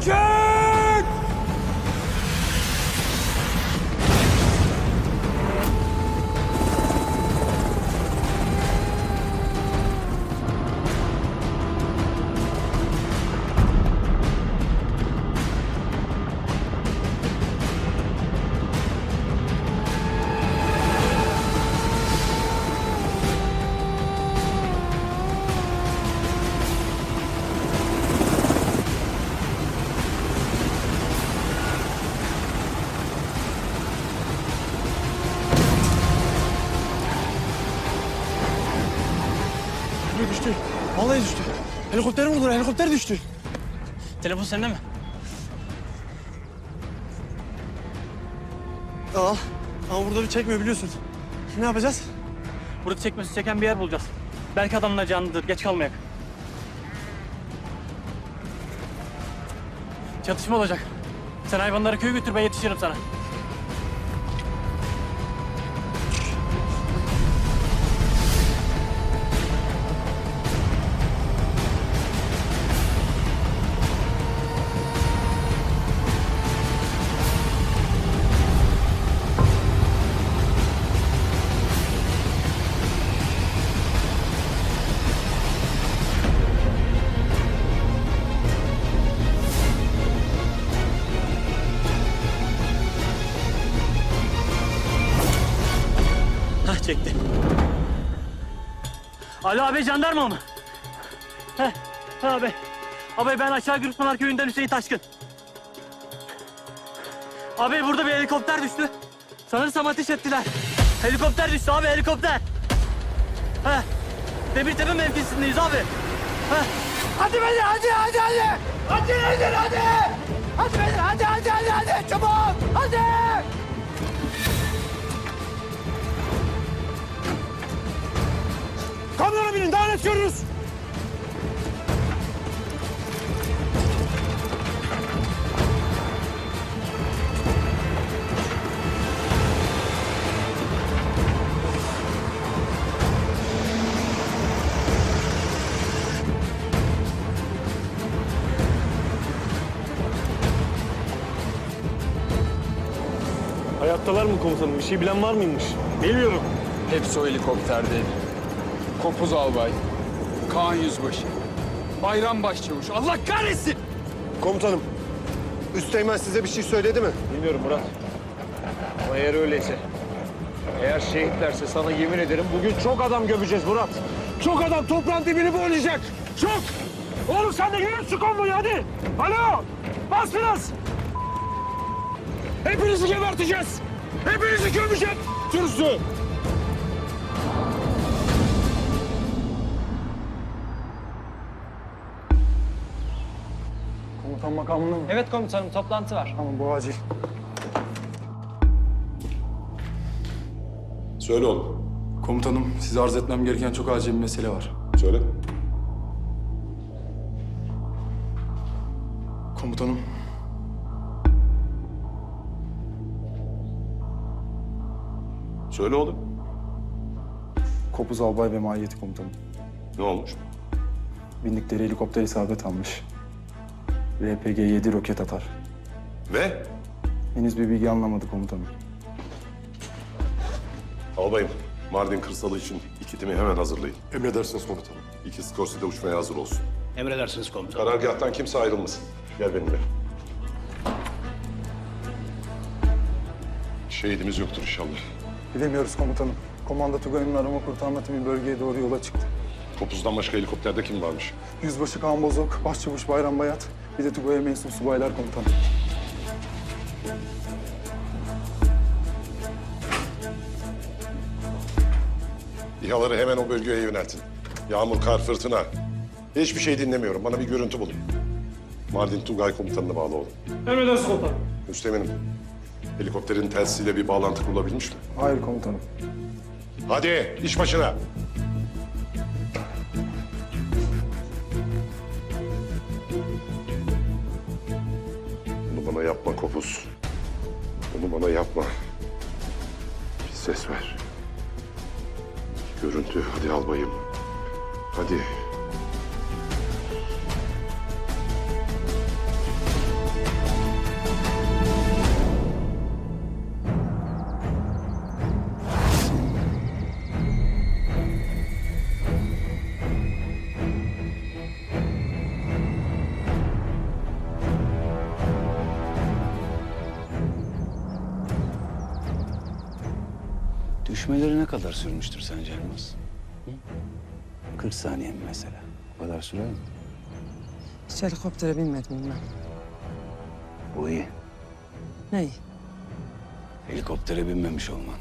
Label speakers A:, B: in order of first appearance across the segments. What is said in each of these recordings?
A: Roket! Düştü. Helikopter mi vurdular? Helikopter düştü.
B: Telefon sende mi?
A: Al. Ama burada bir çekmiyor biliyorsun. Ne yapacağız?
B: Burada çekmesi çeken bir yer bulacağız. Belki adamın canlıdır. Geç kalmayak. Çatışma olacak. Sen hayvanları köye götür ben yetişirim sana. Çekti. Alo abi jandarma mı? Heh, he abi. Abi ben aşağı Gürüspınar köyünden Hüseyin Taşkın. Abi burada bir helikopter düştü. Sanırsam ateş ettiler. Helikopter düştü abi helikopter. He. Demirtepe mevkisindeyiz abi. He.
C: Hadi beni hadi hadi hadi. Hadi hadi hadi. Hadi beni hadi hadi hadi hadi çabuk. Hadi.
A: Kamyona binin daha net görürüz.
D: Hayattalar mı komutanım? Bir şey bilen var mıymış?
A: Bilmiyorum.
E: Hepsi o helikopterdeydi. Kopuz albay, Kaan Yüzbaşı, Bayram Başçavuş. Allah kahretsin!
F: Komutanım, Üsteğmen size bir şey söyledi mi?
D: Bilmiyorum Murat. Ama eğer öyleyse, eğer şehitlerse sana yemin ederim bugün çok adam gömeceğiz Murat. Çok adam toprağın dibini boylayacak. Çok! Oğlum sen de yürü şu konvoyu hadi. Alo! Bas biraz! Hepinizi geberteceğiz. Hepinizi gömeceğiz. Türsü!
G: Komutan makamında mı?
B: Evet komutanım toplantı var.
G: Tamam bu acil.
H: Söyle oğlum.
I: Komutanım, size arz etmem gereken çok acil bir mesele var.
H: Söyle.
I: Komutanım,
H: Söyle oğlum.
G: Kopuz albay ve mahiyeti komutanım.
H: Ne olmuş?
G: Bindikleri helikopter isabet almış. RPG-7 roket atar.
H: Ve?
G: Henüz bir bilgi anlamadı komutanım.
H: Albayım, Mardin kırsalı için iki timi hemen hazırlayın.
F: Emredersiniz komutanım.
H: İki Skorsi de uçmaya hazır olsun.
J: Emredersiniz komutanım.
H: Karargâhtan kimse ayrılmasın. Gel benimle. Şehidimiz yoktur inşallah.
G: Bilemiyoruz komutanım. Komanda Tugay'ın arama kurtarma timi bölgeye doğru yola çıktı.
H: Kopuz'dan başka helikopterde kim varmış?
G: Yüzbaşı Kaan Bozok, Başçavuş Bayram Bayat, bir de Tugay'a mensup subaylar komutanım.
H: İHA'ları hemen o bölgeye yöneltin. Yağmur, kar, fırtına. Hiçbir şey dinlemiyorum. Bana bir görüntü bulun. Mardin Tugay komutanına bağlı olun.
A: Emredersiniz komutanım.
H: Müsteğmenim, helikopterin telsiziyle bir bağlantı kurulabilmiş mi?
G: Hayır komutanım.
H: Hadi iş başına. Bana yapma Kopuz. Bunu bana yapma. Bir ses ver. Görüntü hadi albayım. Hadi.
J: Sürmüştür sence Elmas? Hı? 40 saniye mi mesela? O kadar sürer mi?
K: Hiç helikoptere binmedim ben.
J: Bu iyi.
K: Ney?
J: Helikoptere binmemiş olman.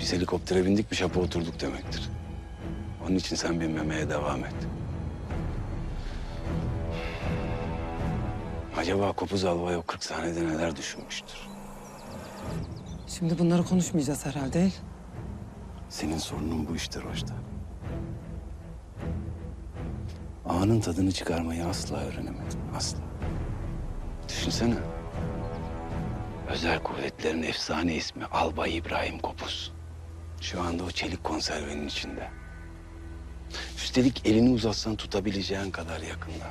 J: Biz helikoptere bindik bir şapa oturduk demektir. Onun için sen binmemeye devam et. Acaba Kopuz Albay o 40 saniyede neler düşünmüştür?
K: Şimdi bunları konuşmayacağız herhalde değil.
J: Senin sorunun bu işte Rojda. Anın tadını çıkarmayı asla öğrenemedin, asla. Düşünsene. Özel kuvvetlerin efsane ismi Albay İbrahim Kopuz. Şu anda o çelik konservenin içinde. Üstelik elini uzatsan tutabileceğin kadar yakında.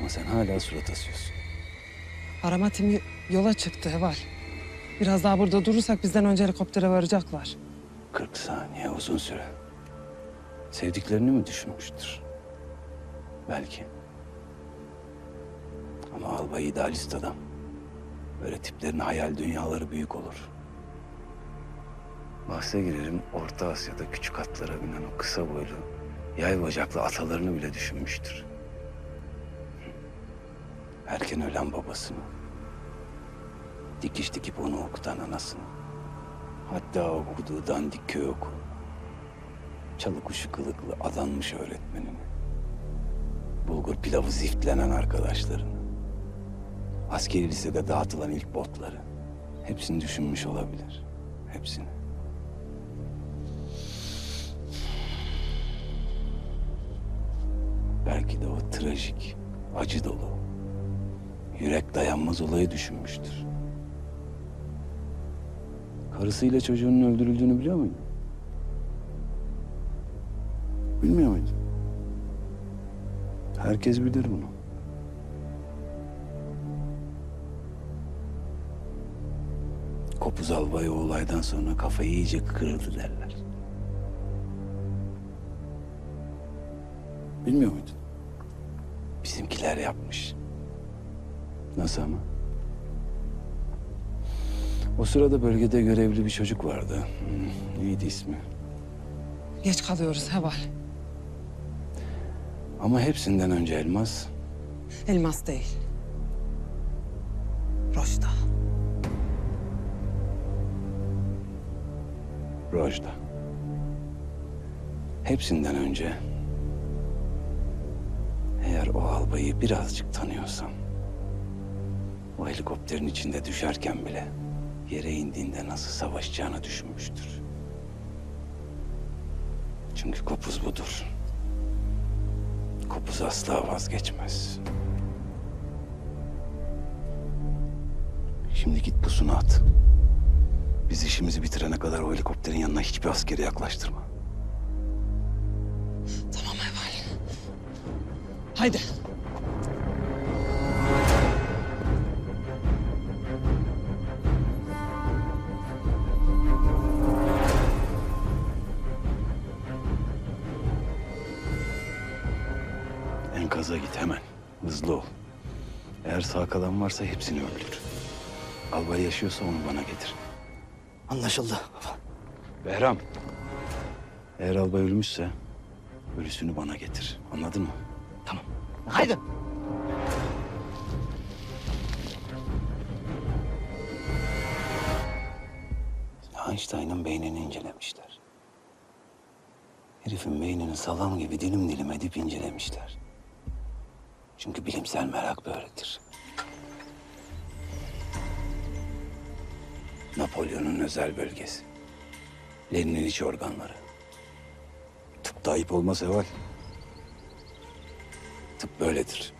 J: Ama sen hala surat asıyorsun.
K: Arama timi yola çıktı Heval. Biraz daha burada durursak bizden önce helikoptere varacaklar.
J: 40 saniye uzun süre. Sevdiklerini mi düşünmüştür? Belki. Ama albay idealist adam. Böyle tiplerin hayal dünyaları büyük olur. Bahse girerim Orta Asya'da küçük atlara binen o kısa boylu, yay bacaklı atalarını bile düşünmüştür. Erken ölen babasını. Dikiş dikip onu okutan anasını. Hatta okuduğu dandik köy okulu. Çalı kuşu kılıklı adanmış öğretmenini. Bulgur pilavı ziftlenen arkadaşlarını. Askeri lisede dağıtılan ilk botları. Hepsini düşünmüş olabilir. Hepsini. Belki de o trajik, acı dolu, yürek dayanmaz olayı düşünmüştür. Karısıyla çocuğunun öldürüldüğünü biliyor muydun? Bilmiyor muydun? Herkes bilir bunu. Kopuz albay olaydan sonra kafayı iyice kırıldı derler. Bilmiyor muydun? Bizimkiler yapmış. Nasıl ama? O sırada bölgede görevli bir çocuk vardı. Hmm, neydi ismi?
K: Geç kalıyoruz Heval.
J: Ama hepsinden önce Elmas
K: Elmas değil. Rojda.
J: Rojda. Hepsinden önce eğer o albayı birazcık tanıyorsam o helikopterin içinde düşerken bile yere indiğinde nasıl savaşacağını düşünmüştür. Çünkü kopuz budur. Kopuz asla vazgeçmez. Şimdi git pusunu at. Biz işimizi bitirene kadar o helikopterin yanına hiçbir askeri yaklaştırma.
K: Tamam Heval. Haydi.
J: Enkaza git hemen. Hızlı ol. Eğer sağ kalan varsa hepsini öldür. Albay yaşıyorsa onu bana getir.
C: Anlaşıldı.
J: Behram. Eğer albay ölmüşse ölüsünü bana getir. Anladın mı?
C: Tamam. Haydi.
J: Einstein'ın beynini incelemişler. Herifin beynini salam gibi dilim dilim edip incelemişler. Çünkü bilimsel merak böyledir. Napolyon'un özel bölgesi. Lenin'in iç organları. Tıpta ayıp olmaz Eval. Tıp böyledir.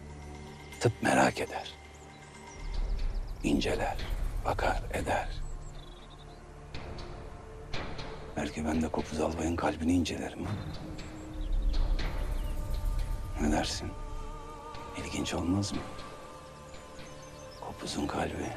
J: Tıp merak eder. İnceler, bakar, eder. Belki ben de Kopuz Albay'ın kalbini incelerim. Ne dersin? İlginç olmaz mı? Kopuz'un kalbi.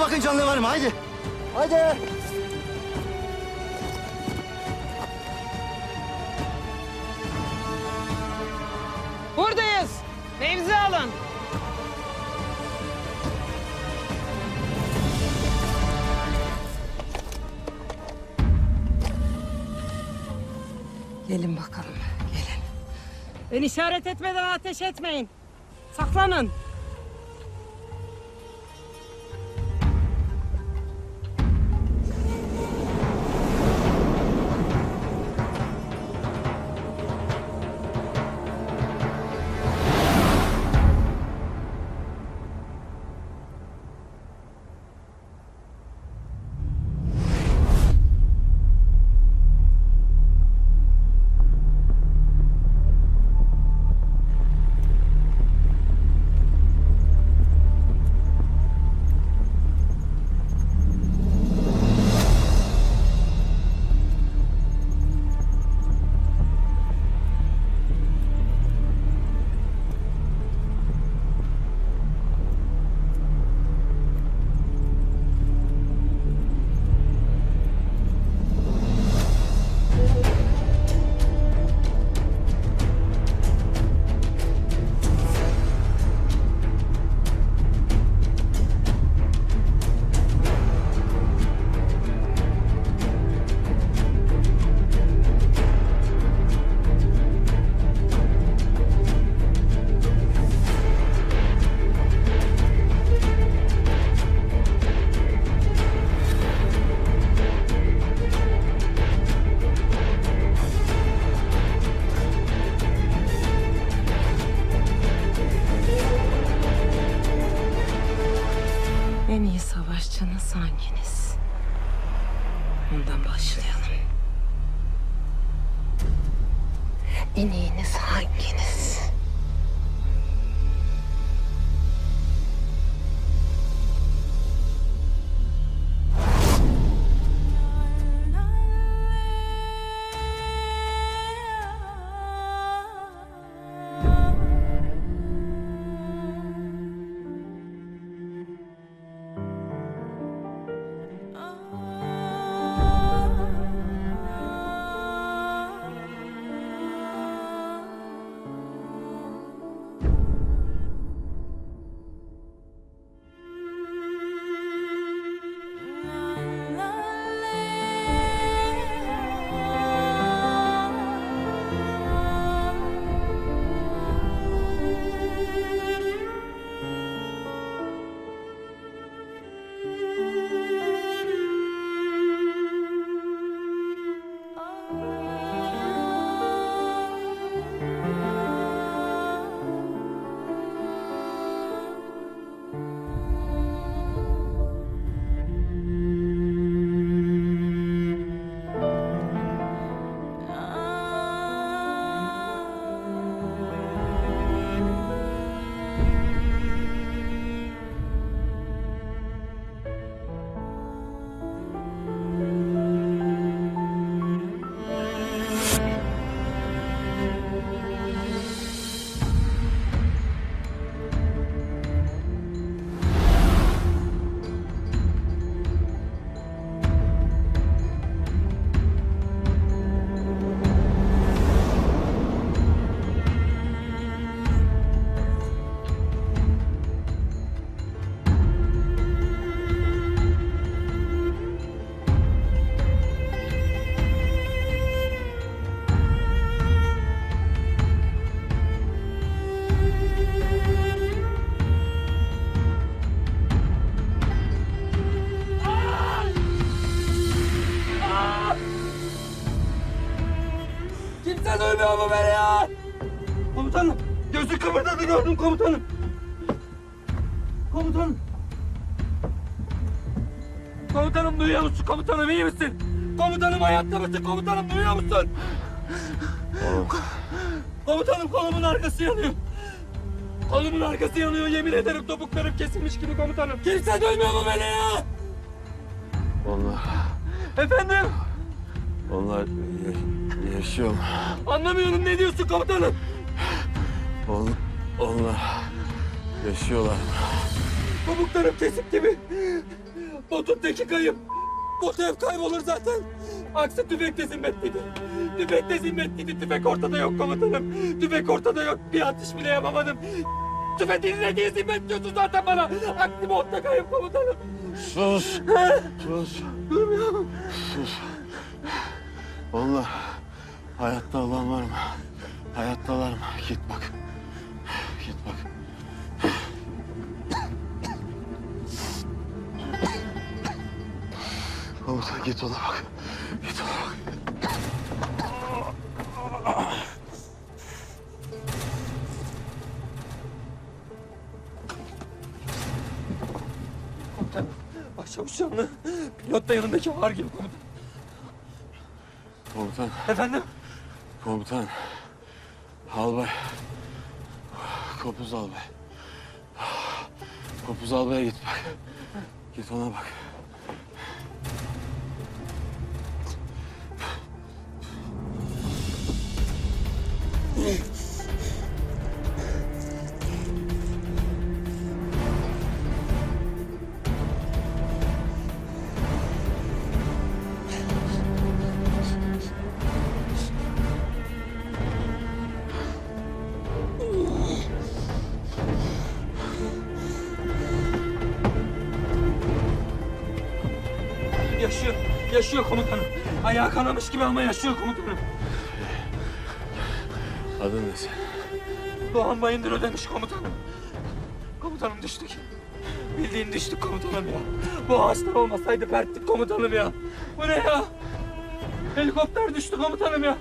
L: Bakın. Haydi bakın canlı var mı? Haydi. Haydi.
K: Buradayız. Nevzi alın. Gelin bakalım, gelin. Ben işaret etmeden ateş etmeyin. Saklanın.
C: Mu beni ya? Komutanım, gözü kıpırdadı gördüm komutanım. Komutanım. Komutanım duyuyor musun? Komutanım iyi misin? Komutanım hayatta mısın? Komutanım duyuyor musun? Komutanım kolumun arkası yanıyor. Kolumun arkası yanıyor. Yemin ederim topuklarım kesilmiş gibi komutanım. Kimse duymuyor mu beni ya?
M: Onlar,
C: Efendim?
M: onlar ya- yaşıyor mu?
C: Anlamıyorum ne diyorsun komutanım?
M: On, onlar yaşıyorlar mı?
C: Pamuklarım kesik gibi. Botun teki kayıp. Bot hep kaybolur zaten. Aksi tüfek de zimmetliydi. Tüfek de zimmetliydi. Tüfek ortada yok komutanım. Tüfek ortada yok. Bir atış bile yapamadım. Tüfek dinle diye zimmetliyorsun zaten bana. Aksi botta kayıp komutanım.
M: Sus. Sus. Sus. Onlar hayatta olan var mı? Hayattalar mı? Git bak. Git bak. Komutan git ona bak. Git ona bak.
C: Komutanım. Başçavuş canlı. Pilot da yanındaki ağır gibi komutanım.
M: Komutan.
C: Efendim?
M: Komutan. Albay. Kopuz albay. Kopuz albaya git bak. Git ona bak.
C: Yaşıyor. Ayağı kanamış gibi ama yaşıyor komutanım.
M: Adın ne senin?
C: Doğan Bayındır ödemiş komutanım. Komutanım düştük. Bildiğin düştük komutanım ya. Bu ağaçlar olmasaydı perttik komutanım ya. Bu ne ya? Helikopter düştü komutanım ya.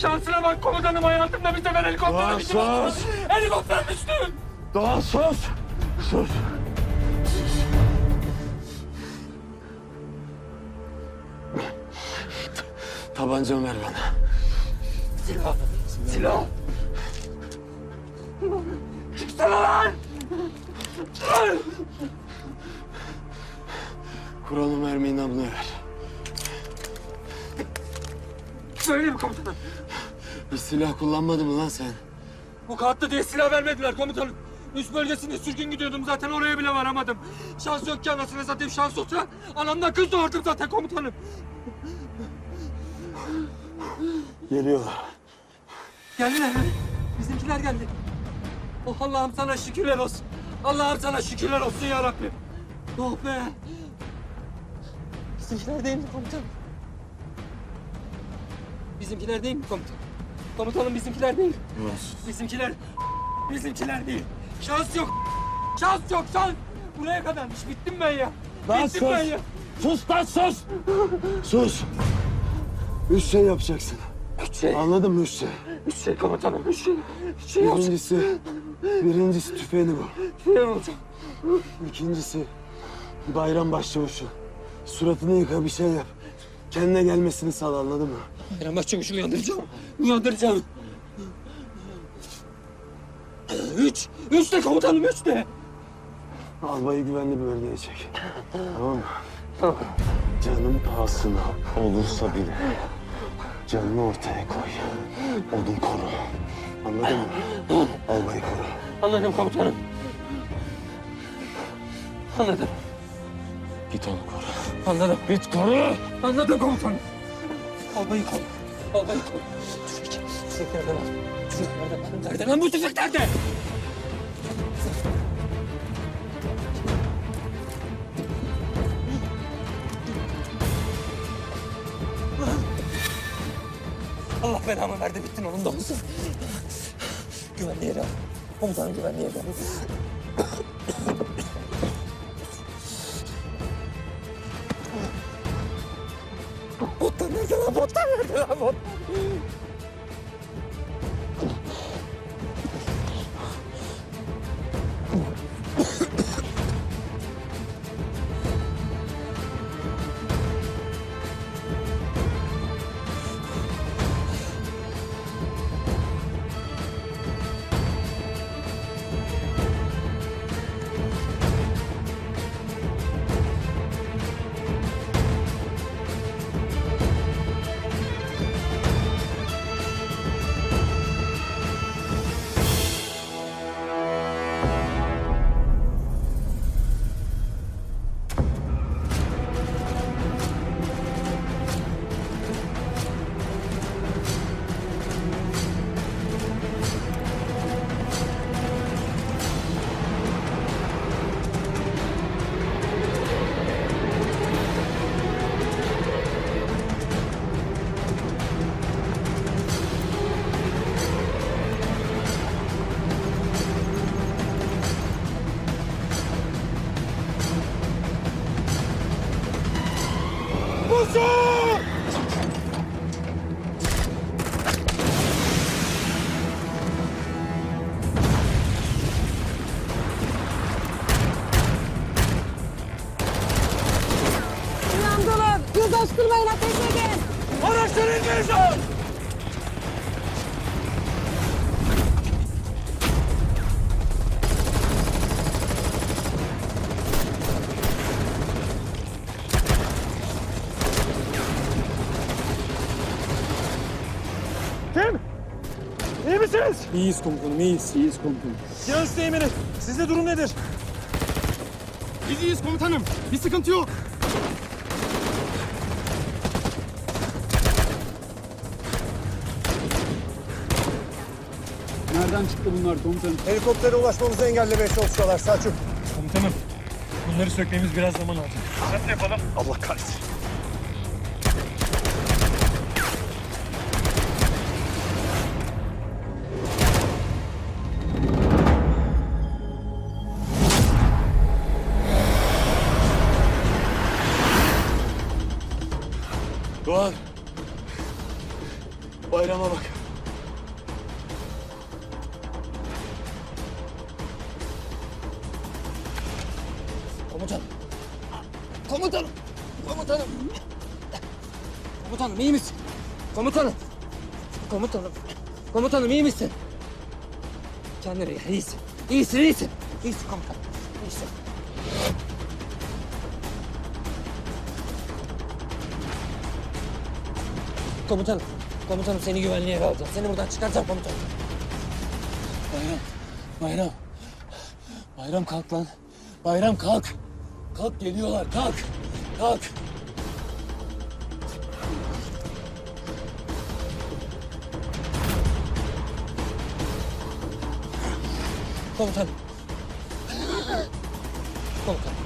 C: Şansına bak komutanım hayatımda bir sefer helikopter
M: Doğan, sus!
C: Helikopter düştü.
M: Doğan sus! Sus! Tabancamı ver bana.
C: Silah. Silah. Çıksana lan.
M: Kuralım mermiyi namluya ver.
C: Söyleyeyim komutanım.
M: Hiç silah kullanmadın mı lan sen?
C: Bu kattı diye silah vermediler komutanım. Üst bölgesinde sürgün gidiyordum zaten oraya bile varamadım. Şans yok ki anasını satayım şans olsa anamdan kız doğurdum zaten komutanım.
M: Geliyorlar.
C: Geldiler mi? Bizimkiler geldi. Oh Allah'ım sana şükürler olsun. Allah'ım sana şükürler olsun ya Rabbim. Oh be. Bizimkiler değil mi komutanım? Bizimkiler değil mi komutanım? Komutanım bizimkiler değil. Bizimkiler, bizimkiler değil. Şans yok. Şans yok şans. Buraya kadarmış. Bittim ben ya.
M: Lan
C: Bittim
M: sus.
C: ben ya.
M: Sus lan sus! Sus! Üç şey yapacaksın.
C: Üç şey.
M: Anladın mı üç şey?
C: Üç şey komutanım. Üç şey. Üç şey.
M: Birincisi, birincisi tüfeğini bul.
C: Şey olacak.
M: İkincisi, bayram başçavuşu. Suratını yıka bir şey yap. Kendine gelmesini sağla anladın mı?
C: Bayram Başçavuş'u uyandıracağım. Uyandıracağım. Üç. Üç de komutanım üç de.
M: Albayı güvenli bir bölgeye çek. Tamam mı? Canım pahasına olursa bile canını ortaya koy. Odun koru. Anladın mı? Albayı koru.
C: Anladım komutanım. Anladım.
M: Git onu koru.
C: Anladım. Git koru. Anladım komutanım. Albayı koru. Albayı koru. Tüfek. Tüfek nerede lan? Tüfek nerede lan? Nerede lan bu tüfek nerede? Allah belamı verdi bittin onun da olsun. Güvenli yere al. Komutanım güvenli yere al. Botlar nerede lan? Botlar nerede lan? Botlar. coşturmayın ateş edin. Araçları indireceğiz.
A: Kim? İyi misiniz?
E: İyiyiz komutanım, iyiyiz. İyiyiz komutanım.
A: Yan Süleyman'ı, sizde durum nedir? Biz iyiyiz komutanım. Bir sıkıntı yok.
E: Nereden çıktı bunlar komutanım?
N: Helikoptere ulaşmamızı engellemeye çalışıyorlar Selçuk.
A: Komutanım. Bunları sökmemiz biraz zaman alacak. Nasıl yapalım? Allah kahretsin.
C: Komutanım. Komutanım iyi misin? Kendine gel. İyisin. İyisin, iyisin. İyisin komutanım. İyisin. Komutanım. Komutanım seni güvenliğe alacağım. Seni buradan çıkaracağım komutanım. Bayram. Bayram. Bayram kalk lan. Bayram kalk. Kalk geliyorlar kalk. Kalk. Komutanım. Komutanım.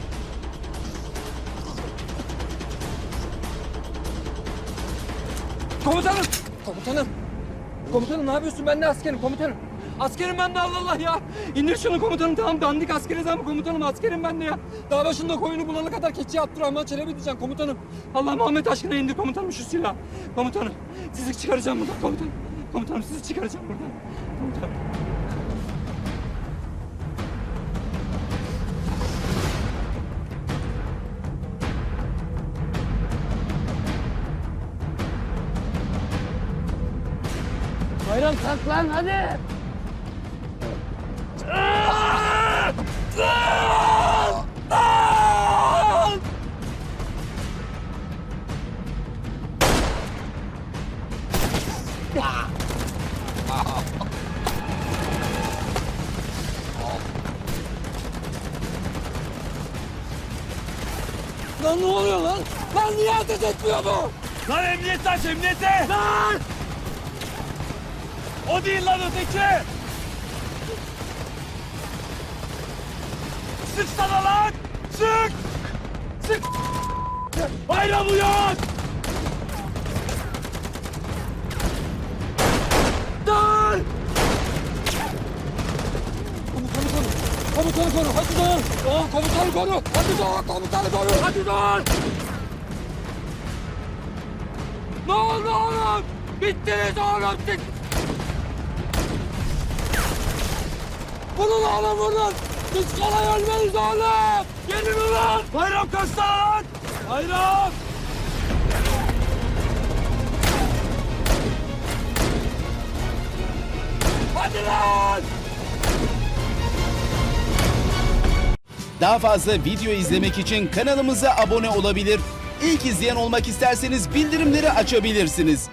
C: Komutanım. Komutanım. Komutanım ne yapıyorsun? Ben de askerim komutanım. Askerim ben de Allah Allah ya. İndir şunu komutanım tamam dandik askeriz ama komutanım askerim ben de ya. Dağ başında koyunu bulana kadar keçi Abdurrahman Çelebi diyeceğim komutanım. Allah Muhammed aşkına indir komutanım şu silahı. Komutanım sizi çıkaracağım buradan komutanım. Komutanım sizi çıkaracağım buradan. Komutanım. Bayram kalk lan hadi. Lan ne oluyor lan? Lan niye ateş etmiyor bu? Lan emniyet aç emniyete! Lan! O değil lan öteki! Sık sana lan! Sık! Sık! Bayram uyan! Dur! Komutanı koru! Komutanı koru! Hadi dur! Doğan komutanı koru! Hadi Doğan komutanı koru! Hadi dur! Ne oldu oğlum? Bittiniz oğlum! Bittiniz! Vurun oğlum vurun! Biz kolay ölmeyiz oğlum! Gelin ulan! Bayram kaçta lan! Bayram! Hadi lan!
O: Daha fazla video izlemek için kanalımıza abone olabilir. İlk izleyen olmak isterseniz bildirimleri açabilirsiniz.